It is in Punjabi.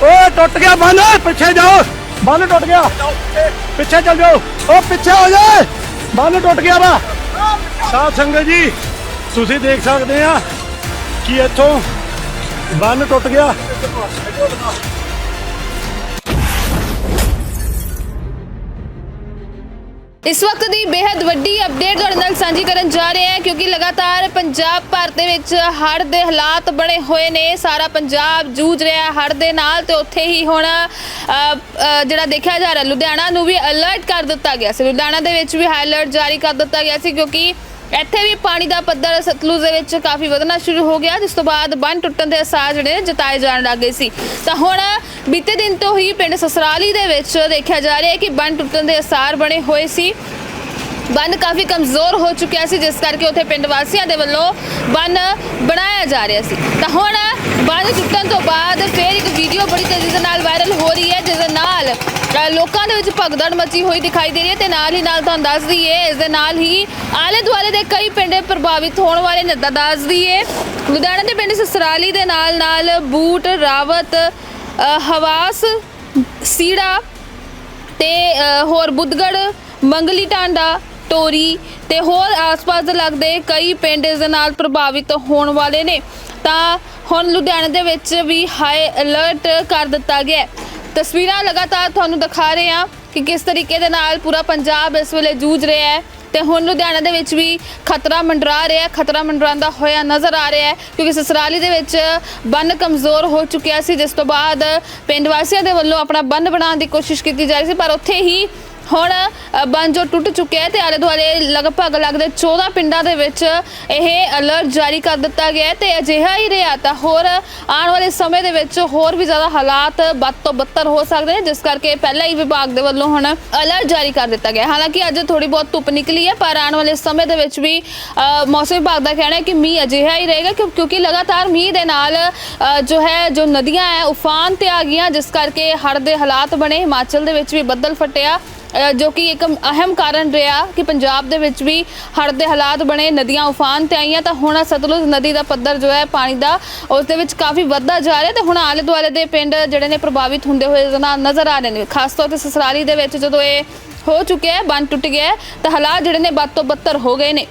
ਟੁੱਟ ਗਿਆ ਬੰਨ, ਪਿੱਛੇ ਜਾਓ। ਬੰਨ ਟੁੱਟ ਗਿਆ। ਪਿੱਛੇ ਚੱਲ ਜਾਓ। ਉਹ ਪਿੱਛੇ ਹੋ ਜਾ। ਬੰਨ ਟੁੱਟ ਗਿਆ ਵਾ। ਸਾਧ ਸੰਗਤ ਜੀ, ਤੁਸੀਂ ਦੇਖ ਸਕਦੇ ਆ ਕਿ ਇੱਥੋਂ ਬੰਨ ਟੁੱਟ ਗਿਆ। ਇਸ ਵਕਤ ਦੀ ਬੇहद ਵੱਡੀ ਅਪਡੇਟ ਤੁਹਾਡੇ ਨਾਲ ਸਾਂਝੀ ਕਰਨ ਜਾ ਰਹੇ ਹਾਂ, ਕਿਉਂਕਿ ਲਗਾਤਾਰ ਪੰਜਾਬ ਭਾਰਤ ਦੇ ਵਿੱਚ ਹੜ੍ਹ ਦੇ ਹਾਲਾਤ ਬਣੇ ਹੋਏ ਨੇ। ਸਾਰਾ ਪੰਜਾਬ ਜੂਝ ਰਿਹਾ ਹੈ ਹੜ੍ਹ ਦੇ ਨਾਲ ਤੇ ਉੱਥੇ ਹੀ ਹੁਣ ਜਿਹੜਾ ਦੇਖਿਆ ਜਾ ਰਿਹਾ, ਲੁਧਿਆਣਾ ਨੂੰ ਵੀ ਅਲਰਟ ਕਰ ਦਿੱਤਾ ਗਿਆ ਸੀ। ਲੁਧਿਆਣਾ ਦੇ ਵਿੱਚ ਵੀ ਹਾਈ ਅਲਰਟ ਜਾਰੀ ਕਰ ਦਿੱਤਾ ਗਿਆ ਸੀ, ਕਿਉਂਕਿ ਇੱਥੇ ਵੀ ਪਾਣੀ ਦਾ ਪੱਧਰ ਸਤਲੁਜ ਦੇ ਵਿੱਚ ਕਾਫੀ ਵਧਣਾ ਸ਼ੁਰੂ ਹੋ ਗਿਆ, ਜਿਸ ਤੋਂ ਬਾਅਦ ਬੰਨ ਟੁੱਟਣ ਦੇ ਅਸਾਰ ਜਿਹੜੇ ਜਤਾਏ ਜਾਣ ਲੱਗ ਗਏ ਸੀ। ਤਾਂ ਹੁਣ ਬੀਤੇ ਦਿਨ ਤੋਂ ਹੀ ਪਿੰਡ ਸਸਰਾਲੀ ਦੇ ਵਿੱਚ ਦੇਖਿਆ ਜਾ ਰਿਹਾ ਹੈ ਕਿ ਬੰਨ ਟੁੱਟਣ ਦੇ ਅਸਾਰ ਬਣੇ ਹੋਏ ਸੀ। ਬੰਨ ਕਾਫੀ ਕਮਜ਼ੋਰ ਹੋ ਚੁੱਕਿਆ ਸੀ, ਜਿਸ ਕਰਕੇ ਉੱਥੇ ਪਿੰਡ ਵਾਸੀਆਂ ਦੇ ਵੱਲੋਂ ਬੰਨ ਬਣਾਇਆ ਜਾ ਰਿਹਾ ਸੀ। ਤਾਂ ਹੁਣ ਬੰਦ ਟੁੱਟਣ ਤੋਂ ਬਾਅਦ ਫਿਰ ਇੱਕ ਵੀਡੀਓ ਬੜੀ ਤੇਜ਼ੀ ਦੇ ਨਾਲ ਵਾਇਰਲ ਹੋ ਰਹੀ ਹੈ ਜਿਸ ਦੇ ਨਾਲ ਲੋਕਾਂ ਦੇ ਵਿੱਚ ਭਗਦੜ ਮਚੀ ਹੋਈ ਦਿਖਾਈ ਦੇ ਰਹੀ ਹੈ ਤੇ ਨਾਲ ਹੀ ਨਾਲ ਤੁਹਾਨੂੰ ਦੱਸ ਦਈਏ, ਇਸ ਦੇ ਨਾਲ ਹੀ ਆਲੇ ਦੁਆਲੇ ਦੇ ਕਈ ਪਿੰਡ ਪ੍ਰਭਾਵਿਤ ਹੋਣ ਵਾਲੇ ਨੇ ਤਾਂ ਦੱਸ ਦਈਏ। ਲੁਧਿਆਣਾ ਦੇ ਪਿੰਡ ਸਸਰਾਲੀ ਦੇ ਨਾਲ ਨਾਲ ਬੂਟ, ਰਾਵਤ ਹਵਾਸ, ਸੀੜਾ ਤੇ ਹੋਰ ਬੁੱਧਗੜ ਮੰਗਲੀ ਟਾਂਡਾ ਟੋਰੀ ਤੇ ਹੋਰ ਆਸ-ਪਾਸ ਦੇ ਲੱਗਦੇ ਕਈ ਪਿੰਡ ਇਸ ਦੇ ਨਾਲ ਪ੍ਰਭਾਵਿਤ ਹੋਣ ਵਾਲੇ ਨੇ ਤਾਂ ਹੁਣ ਲੁਧਿਆਣੇ ਦੇ ਵਿੱਚ ਵੀ ਹਾਈ ਅਲਰਟ ਕਰ ਦਿੱਤਾ ਗਿਆ ਹੈ। ਤਸਵੀਰਾਂ ਲਗਾਤਾਰ ਤੁਹਾਨੂੰ ਦਿਖਾ ਰਹੇ ਹਾਂ ਕਿ ਕਿਸ ਤਰੀਕੇ ਦੇ ਨਾਲ ਪੂਰਾ ਪੰਜਾਬ ਇਸ ਵੇਲੇ ਜੂਝ ਰਿਹਾ ਹੈ ਤੇ ਹੁਣ ਲੁਧਿਆਣਾ ਦੇ ਵਿੱਚ ਵੀ ਖਤਰਾ ਮੰਡਰਾ ਰਿਹਾ ਹੈ ਖਤਰਾ ਮੰਡਰਾਉਂਦਾ ਹੋਇਆ ਨਜ਼ਰ ਆ ਰਿਹਾ ਹੈ ਕਿਉਂਕਿ ਸਸਰਾਲੀ ਦੇ ਵਿੱਚ ਬੰਨ ਕਮਜ਼ੋਰ ਹੋ ਚੁੱਕਿਆ ਸੀ, ਜਿਸ ਤੋਂ ਬਾਅਦ ਪਿੰਡ ਵਾਸੀਆਂ ਦੇ ਵੱਲੋਂ ਆਪਣਾ ਬੰਨ ਬਣਾਉਣ ਦੀ ਕੋਸ਼ਿਸ਼ ਕੀਤੀ ਜਾ ਰਹੀ ਸੀ, ਪਰ ਉੱਥੇ ਹੀ ਹੁਣ ਬੰਦ ਜੋ ਟੁੱਟ ਚੁੱਕਿਆ ਹੈ ਤੇ ਆਲੇ ਦੁਆਲੇ ਲਗਭਗ ਲੱਗਦੇ 14 ਪਿੰਡਾਂ ਦੇ ਵਿੱਚ ਇਹ ਅਲਰਟ ਜਾਰੀ ਕਰ ਦਿੱਤਾ ਗਿਆ ਹੈ ਤੇ ਅਜਿਹਾ ਹੀ ਰਿਹਾ ਤਾਂ ਹੋਰ ਆਉਣ ਵਾਲੇ ਸਮੇਂ ਦੇ ਵਿੱਚ ਹੋਰ ਵੀ ਜ਼ਿਆਦਾ ਹਾਲਾਤ ਬਦ ਤੋਂ ਬੱਤਰ ਹੋ ਸਕਦੇ ਨੇ, ਜਿਸ ਕਰਕੇ ਪਹਿਲਾਂ ਹੀ ਵਿਭਾਗ ਦੇ ਵੱਲੋਂ ਹੁਣ ਅਲਰਟ ਜਾਰੀ ਕਰ ਦਿੱਤਾ ਗਿਆ ਹਾਲਾਂਕਿ ਅੱਜ ਥੋੜੀ ਬਹੁਤ ਧੁੱਪ ਨਿਕਲੀ ਹੈ, ਪਰ ਆਉਣ ਵਾਲੇ ਸਮੇਂ ਦੇ ਵਿੱਚ ਵੀ ਮੌਸਮ ਵਿਭਾਗ ਦਾ ਕਹਿਣਾ ਹੈ ਕਿ ਮੀਂਹ ਅਜਿਹਾ ਹੀ ਰਹੇਗਾ ਕਿਉਂ- ਕਿਉਂਕਿ ਲਗਾਤਾਰ ਮੀਂਹ ਦੇ ਨਾਲ ਜੋ ਹੈ, ਜੋ ਨਦੀਆਂ ਹੈ, ਉਫਾਨ ਤੇ ਆ ਗਈਆਂ, ਜਿਸ ਕਰਕੇ ਹੜ੍ਹ ਦੇ ਹਾਲਾਤ ਬਣੇ, ਹਿਮਾਚਲ ਦੇ ਵਿੱਚ ਵੀ ਬੱਦਲ ਫਟਿਆ। ਜੋ ਕਿ ਇੱਕ ਅਹਿਮ ਕਾਰਨ ਰਿਹਾ ਕਿ ਪੰਜਾਬ ਦੇ ਵਿੱਚ ਵੀ ਹੜ੍ਹ ਦੇ ਹਾਲਾਤ ਬਣੇ, ਨਦੀਆਂ ਉਫਾਨ ਤੇ ਆਈਆਂ, ਤਾਂ ਹੁਣ ਸਤਲੁਜ ਨਦੀ ਦਾ ਪੱਧਰ ਜੋ ਹੈ, ਪਾਣੀ ਦਾ, ਉਸ ਦੇ ਵਿੱਚ ਕਾਫੀ ਵੱਧਦਾ ਜਾ ਰਿਹਾ ਤੇ ਹੁਣ ਆਲੇ ਦੁਆਲੇ ਦੇ ਪਿੰਡ ਜਿਹੜੇ ਨੇ ਪ੍ਰਭਾਵਿਤ ਹੁੰਦੇ ਹੋਏ ਨਜ਼ਰ ਆ ਰਹੇ ਨੇ। ਖਾਸ ਤੌਰ ਤੇ ਸਸਰਾਲੀ ਦੇ ਵਿੱਚ ਜਦੋਂ ਇਹ ਹੋ ਚੁੱਕਿਆ ਹੈ, ਬੰਨ ਟੁੱਟ ਗਿਆ ਤਾਂ ਹਾਲਾਤ ਜਿਹੜੇ ਨੇ ਵੱਧ ਤੋਂ ਬੱਤਰ ਹੋ ਗਏ ਨੇ।